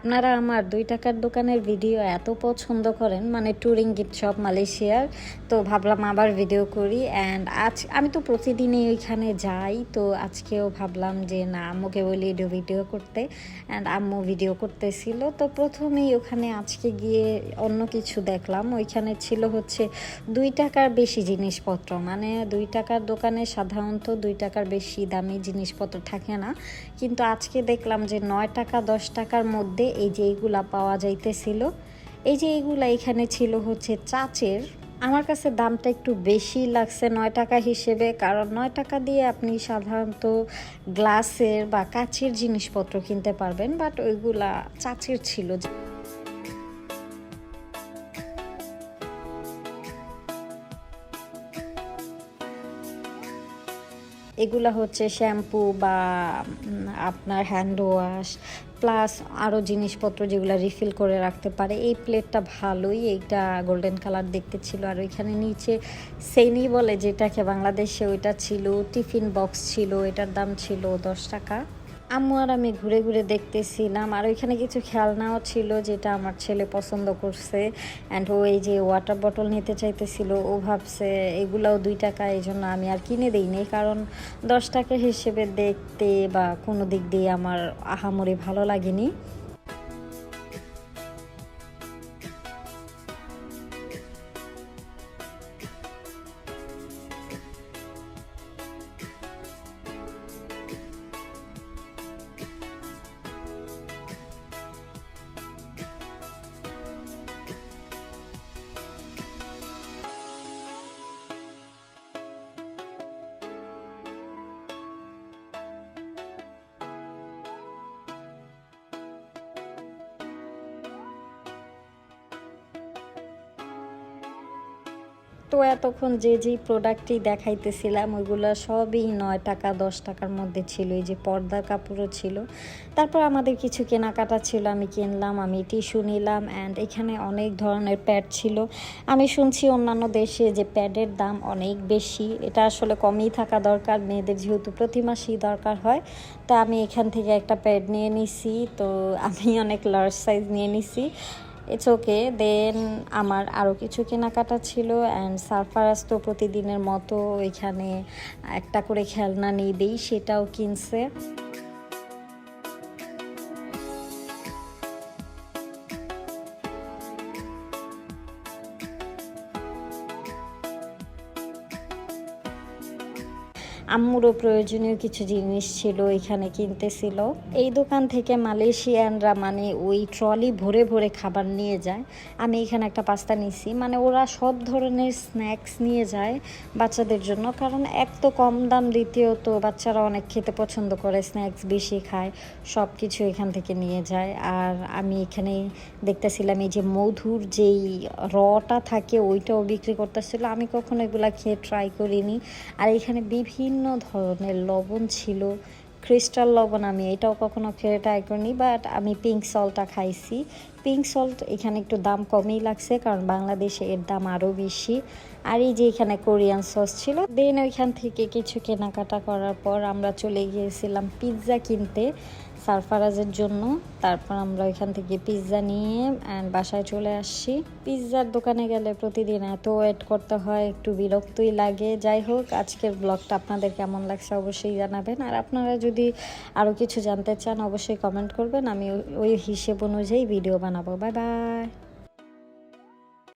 আপনারা আমার দুই টাকার দোকানের ভিডিও এত পছন্দ করেন মানে ট্যুরিং গিফট শপ মালয়েশিয়ার, তো ভাবলাম আবার ভিডিও করি অ্যান্ড আজ, আমি তো প্রতিদিনই ওইখানে যাই, তো আজকেও ভাবলাম যে না, আম্মুকে বলি ভিডিও করতে অ্যান্ড আম্মু ভিডিও করতেছিল, তো প্রথমেই ওখানে আজকে গিয়ে অন্য কিছু দেখলাম, ওইখানে ছিল হচ্ছে দুই টাকার বেশি জিনিসপত্র মানে দুই টাকার দোকানে সাধারণত দুই টাকার বেশি দামি জিনিসপত্র থাকে না, কিন্তু আজকে দেখলাম যে নয় টাকা দশ টাকার মধ্যে এই যে এইগুলা পাওয়া যাইতেছিল। এই যে এইগুলা এখানে ছিল হচ্ছে চাচের। আমার কাছে দামটা একটু বেশি লাগছে নয় টাকা হিসেবে, কারণ নয় টাকা দিয়ে আপনি সাধারণত গ্লাসের বা কাচের জিনিসপত্র কিনতে পারবেন, বাট ওইগুলা চাচের ছিল। এগুলা হচ্ছে শ্যাম্পু বা আপনার হ্যান্ড ওয়াশ প্লাস আরও জিনিসপত্র যেগুলো রিফিল করে রাখতে পারে। এই প্লেটটা ভালোই, এইটা গোল্ডেন কালার দেখতে ছিল। আর ওইখানে নিচে সেনি বলে, যেটাকে বাংলাদেশে ওইটা ছিল টিফিন বক্স ছিল, এটার দাম ছিল দশ টাকা। আম্মু আর আমি ঘুরে ঘুরে দেখতেছিলাম, আর ওইখানে কিছু খেলনাও ছিল যেটা আমার ছেলে পছন্দ করছে। অ্যান্ড ও এই যে ওয়াটার বটল নিতে চাইতেছিল, ও ভাবছে এগুলাও দুই টাকা, এই জন্য আমি আর কিনে দিইনি। কারণ দশ টাকা হিসেবে দেখতে বা কোনো দিক দিয়ে আমার আহামরি ভালো লাগেনি। তো এতক্ষণ যে যেই প্রোডাক্টই দেখাইতেছিলাম, ওইগুলো সবই নয় টাকা, দশ টাকার মধ্যে ছিল। এই যে পর্দার কাপড়ও ছিল। তারপর আমাদের কিছু কেনাকাটা ছিল। আমি কিনলাম, আমি টিস্যু নিলাম অ্যান্ড এখানে অনেক ধরনের প্যাড ছিল। আমি শুনছি অন্যান্য দেশে যে প্যাডের দাম অনেক বেশি। এটা আসলে কমই থাকা দরকার। মেয়েদের যেহেতু প্রতি মাসেই দরকার হয়, তা আমি এখান থেকে একটা প্যাড নিয়ে নিছি। তো আমি অনেক লার্জ সাইজ নিয়ে নিছি। ইটস ওকে দেন আমার আরও কিছু কেনাকাটা ছিল অ্যান্ড সারফারাস তো প্রতিদিনের মতো এখানে একটা করে খেলনা নিয়ে দিই সেটাও কিনছে। আম্মুরও প্রয়োজনীয় কিছু জিনিস ছিল, এখানে কিনতেছিল। এই দোকান থেকে মালয়েশিয়ানরা মানে ওই ট্রলি ভরে ভরে খাবার নিয়ে যায়। আমি এখানে একটা পাস্তা নিছি। মানে ওরা সব ধরনের স্ন্যাক্স নিয়ে যায় বাচ্চাদের জন্য। কারণ এক তো কম দাম, দ্বিতীয়ত বাচ্চারা অনেক খেতে পছন্দ করে, স্ন্যাক্স বেশি খায় সব কিছু এখান থেকে নিয়ে যায়। আর আমি এখানে দেখতেছিলাম এই যে মধুর যেই রটা থাকে, ওইটাও বিক্রি করতেছিল। আমি কখনো এগুলা খেয়ে ট্রাই করিনি। আর এখানে বিভিন্ন ধরনের লবণ ছিল। ক্রিস্টাল লবণ আমি এটাও কখনো ট্রাই করিনি বাট আমি পিঙ্ক সল্টটা খাইছি। পিঙ্ক সল্ট এখানে একটু দাম কমই লাগছে, কারণ বাংলাদেশে এর দাম আরও বেশি। আর এই যে এখানে কোরিয়ান সস ছিল দেন ওইখান থেকে কিছু কেনাকাটা করার পর আমরা চলে গিয়েছিলাম পিৎজা কিনতে সারফারাজের জন্য। তারপর আমরা ওইখান থেকে পিৎজা নিয়ে অ্যান্ড বাসায় চলে আসছি। পিৎজার দোকানে গেলে প্রতিদিন এত ওয়েট করতে হয়, একটু বিরক্তই লাগে। যাই হোক, আজকের ব্লগটা আপনাদের কেমন লাগছে অবশ্যই জানাবেন। আর আপনারা যদি আরও কিছু জানতে চান, অবশ্যই কমেন্ট করবেন। আমি ওই হিসেব অনুযায়ী ভিডিও বানাবো। Bye bye